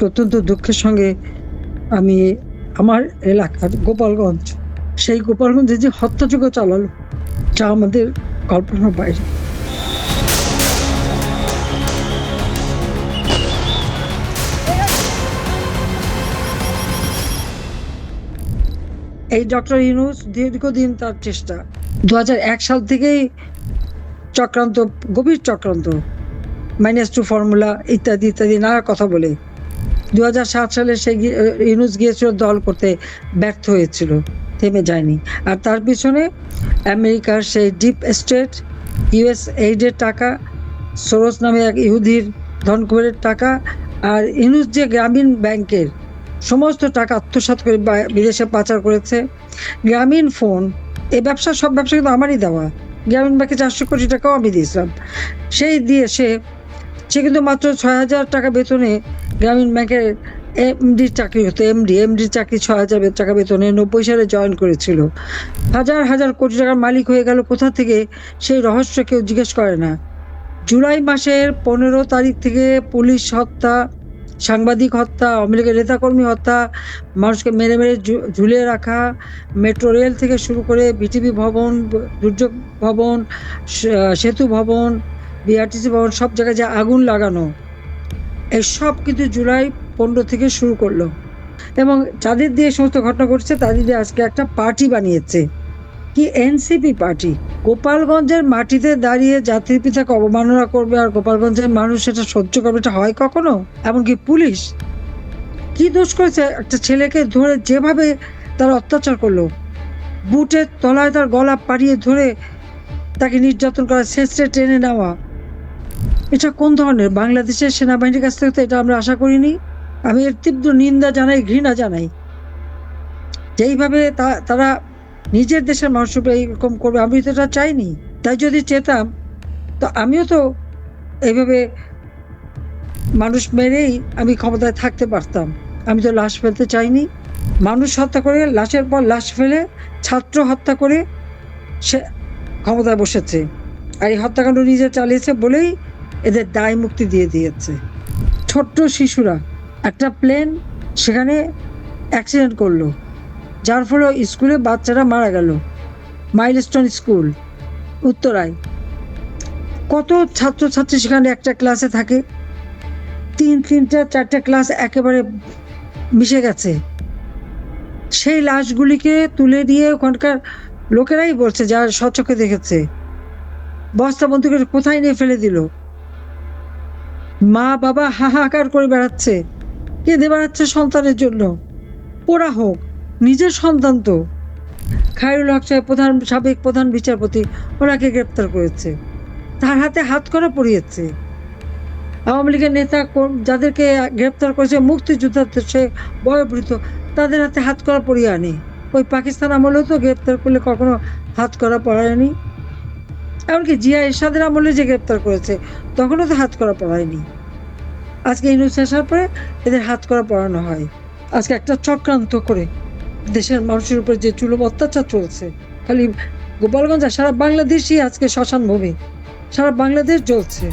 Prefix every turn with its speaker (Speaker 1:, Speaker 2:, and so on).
Speaker 1: আজকে অত্যন্ত দুঃখের সঙ্গে আমি আমার এলাকার গোপালগঞ্জ, সেই গোপালগঞ্জে যে হত্যাযোগ্য চালালো, যা আমাদের কল্পনার বাইরে। এই ডক্টর ইউনুস দীর্ঘদিন তার চেষ্টা। দু সাল থেকেই চক্রান্ত, গভীর চক্রান্ত মাইনাস টু ফর্মুলা ইত্যাদি ইত্যাদি, নানা কথা বলে। দু সালে সে ইউনুস গিয়েছিল দল করতে, ব্যর্থ হয়েছিল, থেমে যায়নি। আর তার পিছনে আমেরিকার সেই ডিপ স্টেট, ইউএস এইডের টাকা, সোরস নামে এক ইহুদির ধনকুবেরের টাকা, আর ইউনুস যে গ্রামীণ ব্যাংকের সমস্ত টাকা আত্মসাৎ করে বিদেশে পাচার করেছে, গ্রামীণ ফোন, এ ব্যবসা, সব ব্যবসা কিন্তু আমারই দেওয়া। গ্রামীণ ব্যাংকে চারশো কোটি টাকাও আমি দিয়েছিলাম। সেই দিয়ে সে সে কিন্তু মাত্র ছয় হাজার টাকা বেতনে গ্রামীণ ব্যাংকের এমডির চাকরি হতো, এমডি এমডির চাকরি ছ হাজার টাকা বেতনে নব্বই সালে জয়েন করেছিল। হাজার হাজার কোটি টাকার মালিক হয়ে গেল কোথা থেকে সেই রহস্য কেউ জিজ্ঞেস করে না। জুলাই মাসের পনেরো তারিখ থেকে পুলিশ হত্যা, সাংবাদিক হত্যা, আওয়ামী নেতাকর্মী হত্যা, মানুষকে মেরে মেরে ঝুলিয়ে রাখা, মেট্রো রেল থেকে শুরু করে বিটিভি ভবন, দুর্যোগ ভবন সেতু ভবন, বিআরটিসি ভবন, সব জায়গায় যে আগুন লাগানো। এই সব কিন্তু জুলাই পনেরো থেকে শুরু করল। এবং যাদের দিয়ে সমস্ত ঘটনা ঘটছে, তাদের দিয়ে আজকে একটা পার্টি বানিয়েছে। কি এনসিপি পার্টি গোপালগঞ্জের মাটিতে দাঁড়িয়ে জাতির পিতাকে অবমাননা করবে আর গোপালগঞ্জের মানুষ সেটা সহ্য করবে, এটা হয় কখনো? এমনকি পুলিশ? কি দোষ করেছে? একটা ছেলেকে ধরে যেভাবে তার অত্যাচার করল, বুটের তলায় তার গলা পাড়িয়ে ধরে তাকে নির্যাতন করা, শেষে টেনে নেওয়া। এটা কোন ধরনের? বাংলাদেশের সেনাবাহিনীর কাছ থেকে তো এটা আমরা আশা করিনি। আমি এর তীব্র নিন্দা জানাই, ঘৃণা জানাই। যেইভাবে তারা নিজের দেশের মানুষ এইরকম করবে, আমি তো এটা চাইনি। তাই যদি চেতাম, তো আমিও তো এইভাবে মানুষ মেরেই আমি ক্ষমতায় থাকতে পারতাম। আমি তো লাশ ফেলতে চাইনি। মানুষ হত্যা করে, লাশের পর লাশ ফেলে ছাত্র হত্যা করে সে ক্ষমতায় বসেছে। আর এই হত্যাকাণ্ড নিজে চালিয়েছে বলেই এদের দায় মুক্তি দিয়ে দিয়েছে। ছোট্ট শিশুরা একটা প্লেন সেখানে অ্যাক্সিডেন্ট করল। যার ফলে স্কুলে বাচ্চারা মারা গেল। মাইলস্টোন স্কুল উত্তরায়। কত ছাত্রছাত্রী সেখানে একটা ক্লাসে থাকে? তিন, তিনটা, চারটা ক্লাস একেবারে মিশে গেছে। সেই লাশগুলিকে তুলে দিয়ে ওখানকার লোকেরাই বলছে, যারা স্বচক্ষে দেখেছে, বস্তা বন্ধুকে কোথায় নিয়ে ফেলে দিল? মা বাবা হাহাকার করে বেড়াচ্ছে, কেঁদে বেড়াচ্ছে সন্তানের জন্য। ওরা হোক, নিজের সন্তান তো। খায়রুল হক সাহেব প্রধান, সাবেক প্রধান বিচারপতি, ওনাকে গ্রেপ্তার করেছে। তার হাতে হাত করা পড়িয়েছে। আওয়ামী লীগের নেতা যাদেরকে গ্রেপ্তার করেছে মুক্তিযোদ্ধা সে বয়োবৃদ্ধ, তাদের হাতে হাত করা পরিয়ে আনে। ওই পাকিস্তান আমলেও তো গ্রেপ্তার করলে কখনো হাত করা পড়ায়নি। এমনকি জিয়া এরশাদের আমলে যে গ্রেপ্তার করেছে, তখনও তো হাত করা পড়ায়নি। আজকে ইউনুস আসার পরে এদের হাত করা পড়ানো হয়। আজকে একটা চক্রান্ত করে দেশের মানুষের উপর যে চুলম অত্যাচার চলছে, খালি গোপালগঞ্জ সারা বাংলাদেশই আজকে শ্মশান ভূমি সারা বাংলাদেশ জ্বলছে।